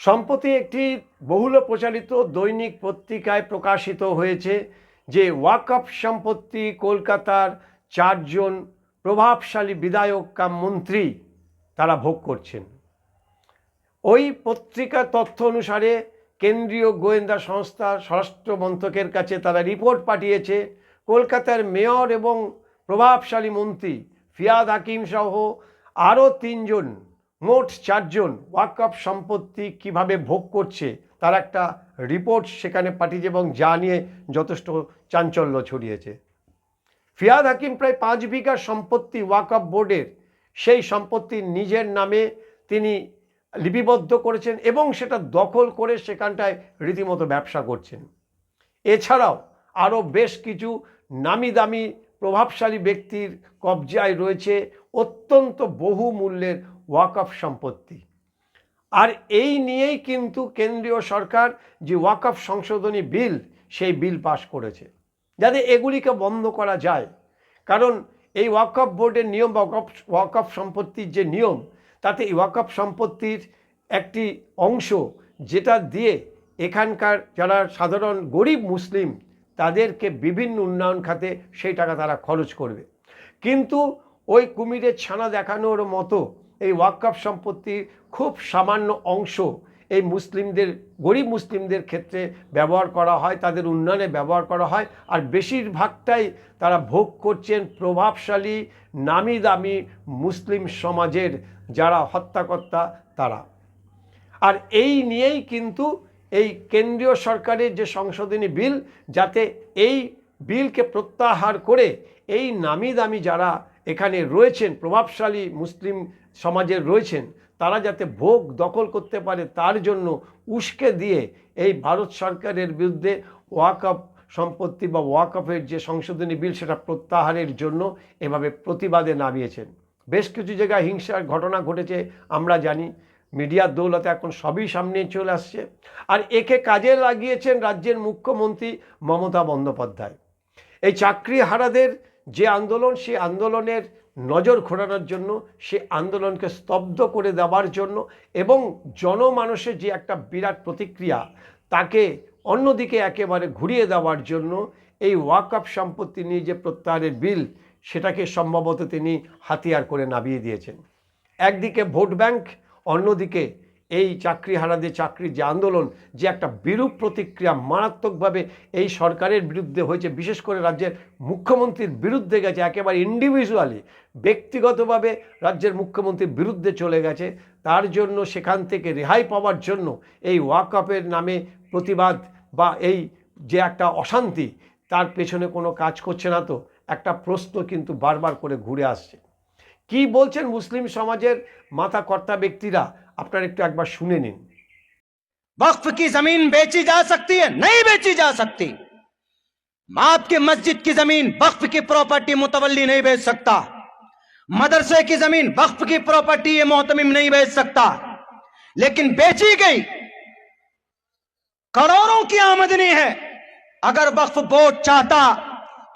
সম্প্রতি একটি বহুল প্রচারিত দৈনিক পত্রিকায় প্রকাশিত হয়েছে যে ওয়াকফ সম্পত্তি কলকাতার চারজন প্রভাবশালী বিধায়ক কাম মন্ত্রী তারা ভোগ করছেন। ওই পত্রিকার তথ্য অনুসারে কেন্দ্রীয় গোয়েন্দা সংস্থা স্বরাষ্ট্র মন্ত্রকের কাছে তারা রিপোর্ট পাঠিয়েছে, কলকাতার মেয়র এবং প্রভাবশালী মন্ত্রী ফিয়াদ হাকিম সহ আরও তিনজন মোট চারজন ওয়াকফ সম্পত্তি কীভাবে ভোগ করছে, তার একটা রিপোর্ট সেখানে পাঠিয়েছে এবং যা নিয়ে যথেষ্ট চাঞ্চল্য ছড়িয়েছে। ফিয়াদ হাকিম প্রায় পাঁচ বিঘা সম্পত্তি ওয়াকফ বোর্ডের, সেই সম্পত্তি নিজের নামে তিনি লিপিবদ্ধ করেছেন এবং সেটা দখল করে সেখানটায় রীতিমতো ব্যবসা করছেন। এছাড়াও আরও বেশ কিছু নামি দামি প্রভাবশালী ব্যক্তির কবজায় রয়েছে অত্যন্ত বহু মূল্যের ওয়াকফ সম্পত্তি। আর এই নিয়েই কিন্তু কেন্দ্রীয় সরকার যে ওয়াকফ সংশোধনী বিল, সেই বিল পাশ করেছে। যাতে এগুলিকে বন্ধ করা যায়। কারণ এই ওয়াকফ বোর্ডের নিয়ম ওয়াকফ ওয়াকফ সম্পত্তির যে নিয়ম, তাতে এই ওয়াকফ সম্পত্তির একটি অংশ যেটা দিয়ে এখানকার যারা সাধারণ গরিব মুসলিম, তাদেরকে বিভিন্ন উন্নয়ন খাতে সেই টাকা তারা খরচ করবে। কিন্তু ওই কুমিরের ছানা দেখানোর মতো এই ওয়াকফ সম্পত্তির খুব সামান্য অংশ এই মুসলিমদের, গরিব মুসলিমদের ক্ষেত্রে ব্যবহার করা হয়, তাদের উন্নয়নে ব্যবহার করা হয় আর বেশিরভাগটাই তারা ভোগ করছেন প্রভাবশালী নামি দামি মুসলিম সমাজের যারা হত্যাকর্তা তারা। আর এই নিয়েই কিন্তু এই কেন্দ্রীয় সরকারের যে সংশোধনী বিল, যাতে এই বিলকে প্রত্যাহার করে এই নামি দামি যারা এখানে রয়েছেন, প্রভাবশালী মুসলিম সমাজের রয়েছেন, তারা যাতে ভোগ দখল করতে পারে তার জন্য উস্কে দিয়ে এই ভারত সরকারের বিরুদ্ধে ওয়াকফ সম্পত্তি বা ওয়াকফের যে সংশোধনী বিল, সেটা প্রত্যাহারের জন্য এভাবে প্রতিবাদে নামিয়েছেন। বেশ কিছু জায়গায় হিংসার ঘটনা ঘটেছে, আমরা জানি। মিডিয়ার দৌলতে এখন সবই সামনে চলে আসছে। আর একে কাজে লাগিয়েছেন রাজ্যের মুখ্যমন্ত্রী মমতা বন্দ্যোপাধ্যায়। এই চাকরি হারাদের যে আন্দোলন, সে আন্দোলনের নজর ঘোরানোর জন্য, সে আন্দোলনকে স্তব্ধ করে দেওয়ার জন্য এবং জনমানসের যে একটা বিরাট প্রতিক্রিয়া, তাকে অন্যদিকে একেবারে ঘুরিয়ে দেওয়ার জন্য এই ওয়াকআপ সম্পত্তি নিয়ে যে প্রত্যাহারের বিল, সেটাকে সম্ভবত তিনি হাতিয়ার করে নামিয়ে দিয়েছেন। একদিকে ভোট ব্যাংক, অন্যদিকে এই চাকরিহারাদের চাকরির যে আন্দোলন, যে একটা বিরূপ প্রতিক্রিয়া মারাত্মকভাবে এই সরকারের বিরুদ্ধে হয়েছে, বিশেষ করে রাজ্যের মুখ্যমন্ত্রীর বিরুদ্ধে গেছে, একেবারে ইন্ডিভিজুয়ালি ব্যক্তিগতভাবে রাজ্যের মুখ্যমন্ত্রীর বিরুদ্ধে চলে গেছে, তার জন্য, সেখান থেকে রেহাই পাওয়ার জন্য এই ওয়াকআপের নামে প্রতিবাদ বা এই যে একটা অশান্তি, তার পেছনে কোনো কাজ করছে না তো? একটা প্রশ্ন কিন্তু বারবার করে ঘুরে আসছে। কি বলছেন মুসলিম সমাজের মাথা কর্তা ব্যক্তিরা? আপনারা একটু একবার শুনে নিন वक्फ की जमीन बेची जा सकती है नहीं बेची जा सकती आपकी मस्जिद की जमीन वक्फ की प्रॉपर्टी मुतवली नहीं बेच सकता मदरसे की जमीन वक्फ की प्रॉपर्टी ये मोहतमिम नहीं बेच सकता लेकिन बेची गई करोड़ों की आमदनी है अगर वक्फ बोर्ड चाहता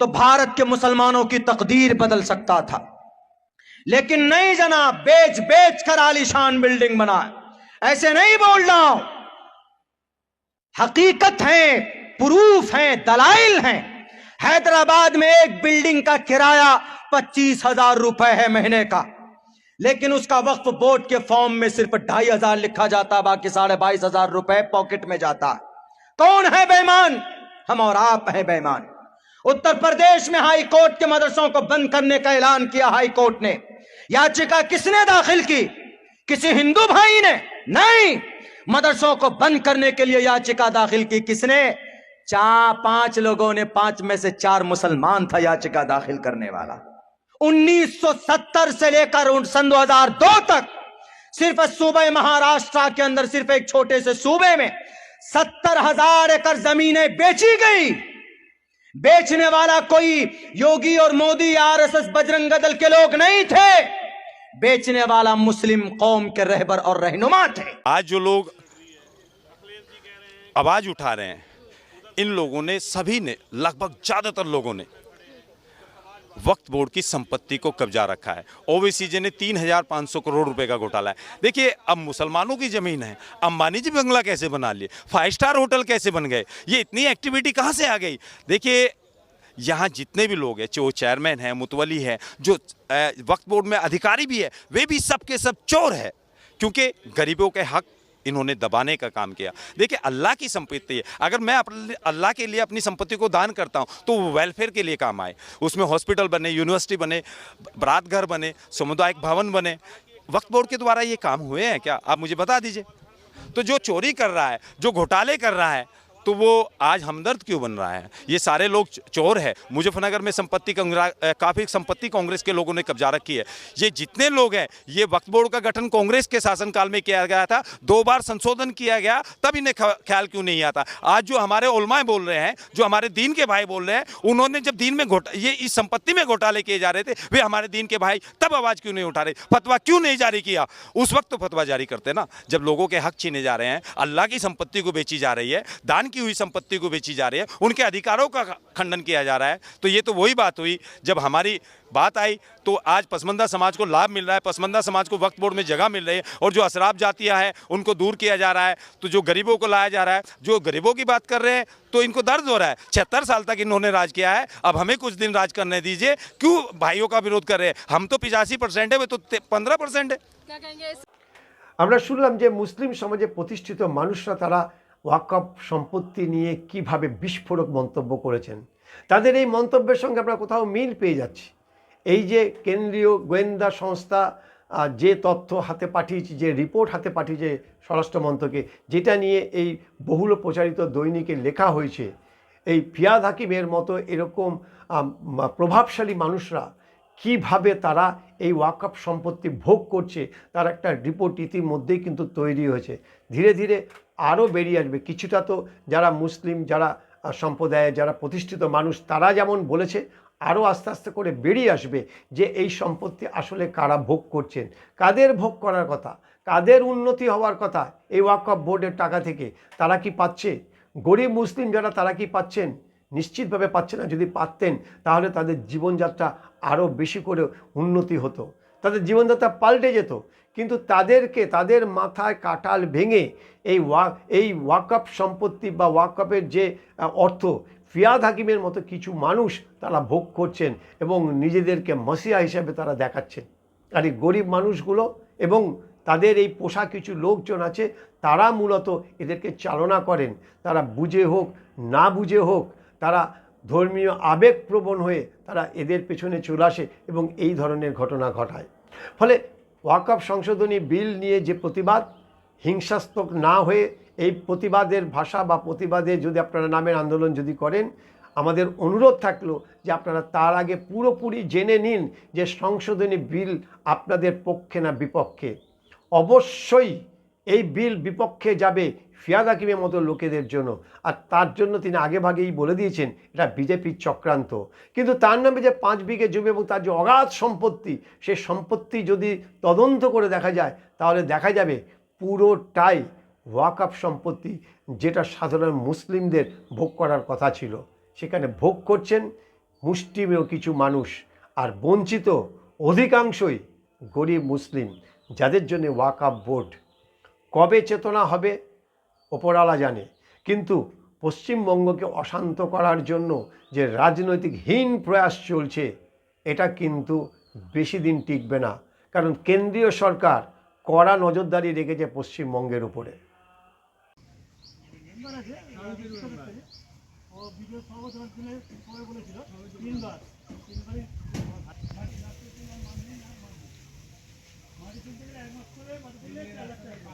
तो भारत के मुसलमानों की तकदीर बदल सकता था लेकिन नहीं जनाब, बेच बेच कर आलिशान बिल्डिंग बनाए। ऐसे नहीं बोल रहा हूँ। हकीकत है, प्रूफ है, दलाइल हैं। हैदराबाद में एक बिल्डिंग का किराया पच्चीस हज़ार रुपए है महीने का। लेकिन उसका वक्फ बोर्ड के फॉर्म में सिर्फ़ ढाई हज़ार लिखा जाता है बाकी साढ़े बाईस हज़ार रुपए पॉकेट में जाता। है कौन है बेमान हम और आप हैं बेईमान। उत्तर प्रदेश में हाई कोर्ट के मदरसों को बंद करने का ऐलान किया हाई कोर्ट ने। याचिका किसने दाखिल की? किसी हिंदू भाई ने? नहीं। मदरसों को बंद करने के लिए याचिका दाखिल की किसने? चार, पाँच लोगों ने, पाँच में से चार मुसलमान था याचिका दाखिल करने वाला। 1970 से लेकर सन 2002 तक सिर्फ़ सूबे महाराष्ट्र के अंदर सिर्फ़ एक छोटे से सूबे में सत्तर हज़ार एकड़ जमीनें बेची गई। बेचने वाला कोई योगी और मोदी, आरएसएस, बजरंग दल के लोग नहीं थे। बेचने वाला मुस्लिम कौम के रहबर और रहनुमा थे। आज जो लोग आवाज़ उठा रहे हैं, इन लोगों ने, सभी ने, लगभग ज़्यादातर लोगों ने वक्त बोर्ड की संपत्ति को कब्जा रखा है। ओवैसी ने तीन हज़ार पाँच सौ करोड़ रुपए का घोटाला है। देखिए, अब मुसलमानों की ज़मीन है। अंबानी जी बंगला कैसे बना लिए? फाइव स्टार होटल कैसे बन गए? ये इतनी एक्टिविटी कहाँ से आ गई? देखिए, यहाँ जितने भी लोग हैं, जो चेयरमैन है, मुतवली है, जो वक्त बोर्ड में अधिकारी भी है, वे भी सब के सब चोर है। क्योंकि गरीबों के हक इन्होंने दबाने का काम किया। देखिए, अल्लाह की संपत्ति है। अगर मैं अल्लाह के लिए अपनी संपत्ति को दान करता हूँ तो वो वेलफेयर के लिए काम आए। उसमें हॉस्पिटल बने यूनिवर्सिटी बने बरात घर बने, सामुदायिक भवन बने। वक्त बोर्ड के द्वारा ये काम हुए हैं क्या? आप मुझे बता दीजिए। तो जो चोरी कर रहा है, जो घोटाले कर रहा है तो वो आज हमदर्द क्यों बन रहा है? ये सारे लोग चोर है। मुजफ्फरनगर में संपत्ति काफ़ी संपत्ति कांग्रेस के लोगों ने कब्जा रखी है। ये जितने लोग हैं, ये वक्त बोर्ड का गठन कांग्रेस के शासनकाल में किया गया था, दो बार संशोधन किया गया, तब इन्हें ख्याल क्यों नहीं आता? आज जो हमारे उलमाए बोल रहे हैं, जो हमारे दीन के भाई बोल रहे हैं, उन्होंने जब दीन में घोटा, ये इस संपत्ति में घोटाले किए जा रहे थे, वे हमारे दीन के भाई, तब आवाज़ क्यों नहीं उठा रहे? फतवा क्यों नहीं जारी किया? उस वक्त तो फतवा जारी करते ना, जब लोगों के हक छीने जा रहे हैं, अल्लाह की संपत्ति को बेची जा रही है, दान की हुई संपत्ति को बेची जा रही है उनके अधिकारों का खंडन किया जा रहा है तो ये तो वही बात हुई जब हमारी बात आई तो आज पसमंदा समाज को लाभ मिल रहा है पसमंदा समाज को वक्त बोर्ड में जगह मिल रही है और जो असराब जातियाँ हैं उनको दूर किया जा रहा है तो जो गरीबों को लाया जा रहा है जो गरीबों की बात कर रहे हैं तो इनको दर्द हो रहा है छिहत्तर साल तक इन्होंने राज किया है अब हमें कुछ दिन राज करने दीजिए क्यों भाइयों का विरोध कर रहे हैं हम तो पिचासी परसेंट है वे तो पंद्रह परसेंट है क्या कहेंगे इस আমরা শুনলাম যে মুসলিম সমাজে প্রতিষ্ঠিত মানুষরা তারা ওয়াকফ সম্পত্তি নিয়ে কীভাবে বিস্ফোরক মন্তব্য করেছেন? তাদের এই মন্তব্যের সঙ্গে আমরা কোথাও মিল পেয়ে যাচ্ছি। এই যে কেন্দ্রীয় গোয়েন্দা সংস্থা যে তথ্য হাতে পাঠিয়েছে, যে রিপোর্ট হাতে পাঠিয়েছে স্বরাষ্ট্র মন্ত্রকে যেটা নিয়ে এই বহুল প্রচারিত দৈনিকে লেখা হয়েছে, এই ফিয়াদ হাকিমের মতো এরকম প্রভাবশালী মানুষরা কীভাবে তারা এই ওয়াকফ সম্পত্তি ভোগ করছে, তার একটা রিপোর্ট ইতিমধ্যেই কিন্তু তৈরি হয়েছে। ধীরে ধীরে আরও বেরিয়ে আসবে। কিছুটা তো যারা মুসলিম, যারা সম্প্রদায়ে যারা প্রতিষ্ঠিত মানুষ, তারা যেমন বলেছে, আরও আস্তে আস্তে করে বেরিয়ে আসবে যে এই সম্পত্তি আসলে কারা ভোগ করছেন। কাদের ভোগ করার কথা? কাদের উন্নতি হওয়ার কথা? এই ওয়াকফ বোর্ডের টাকা থেকে তারা কি পাচ্ছে? গরিব মুসলিম যারা তারা কি পাচ্ছেন? নিশ্চিতভাবে পাচ্ছে না। যদি পারতেন, তাহলে তাদের জীবনযাত্রা আরও বেশি করে উন্নতি হতো। তাদের জীবনযাত্রা পাল্টে যেত, কিন্তু তাদেরকে তাদের মাথায় কাটাল ভেঙে এই ওয়া, এই ওয়াকআপ সম্পত্তি বা ওয়াকআপের যে অর্থ, ফিয়াদ হাকিমের মতো কিছু মানুষ তারা ভোগ করছেন এবং নিজেদেরকে মসিয়া হিসেবে তারা দেখাচ্ছেন। আর এই গরিব মানুষগুলো এবং তাদের এই পোষা কিছু লোকজন আছে, তারা মূলত এদেরকে চালনা করেন। তারা বুঝে হোক, না বুঝে হোক, তারা ধর্মীয় আবেগপ্রবণ হয়ে তারা এদের পেছনে চলে আসে এবং এই ধরনের ঘটনা ঘটায়। ফলে ওয়াকফ সংশোধনী বিল নিয়ে যে প্রতিবাদ হিংসাত্মক না হয়ে এই প্রতিবাদের ভাষা বা প্রতিবাদে যদি আপনারা নামের আন্দোলন যদি করেন, আমাদের অনুরোধ থাকল যে আপনারা তার আগে পুরোপুরি জেনে নিন যে সংশোধনী বিল আপনাদের পক্ষে না বিপক্ষে। অবশ্যই এই বিল বিপক্ষে যাবে ফিয়াদ হাকিমের মতো লোকেদের জন্য। আর তার জন্য তিনি আগে ভাগেই বলে দিয়েছেন, এটা বিজেপির চক্রান্ত। কিন্তু তার নামে যে পাঁচ বিঘে জমি এবং তার যে অগাধ সম্পত্তি, সে সম্পত্তি যদি তদন্ত করে দেখা যায়, তাহলে দেখা যাবে পুরোটাই ওয়াকআপ সম্পত্তি, যেটা সাধারণ মুসলিমদের ভোগ করার কথা ছিল। সেখানে ভোগ করছেন মুষ্টিমেয় কিছু মানুষ, আর বঞ্চিত অধিকাংশই গরিব মুসলিম, যাদের জন্য ওয়াকআপ বোর্ড কবে চেতনা হবে? ওপরওয়ালা জানে। কিন্তু পশ্চিমবঙ্গকে অশান্ত করার জন্য যে রাজনৈতিক হীন প্রয়াস চলছে, এটা কিন্তু বেশি দিন টিকবে না। কারণ কেন্দ্রীয় সরকার কড়া নজরদারি রেখেছে পশ্চিমবঙ্গের উপরে। তিনবার। তিনবারই মাটি তুলতে গেলে এক মাস করে মাটি তুললে চার লাখ টাকা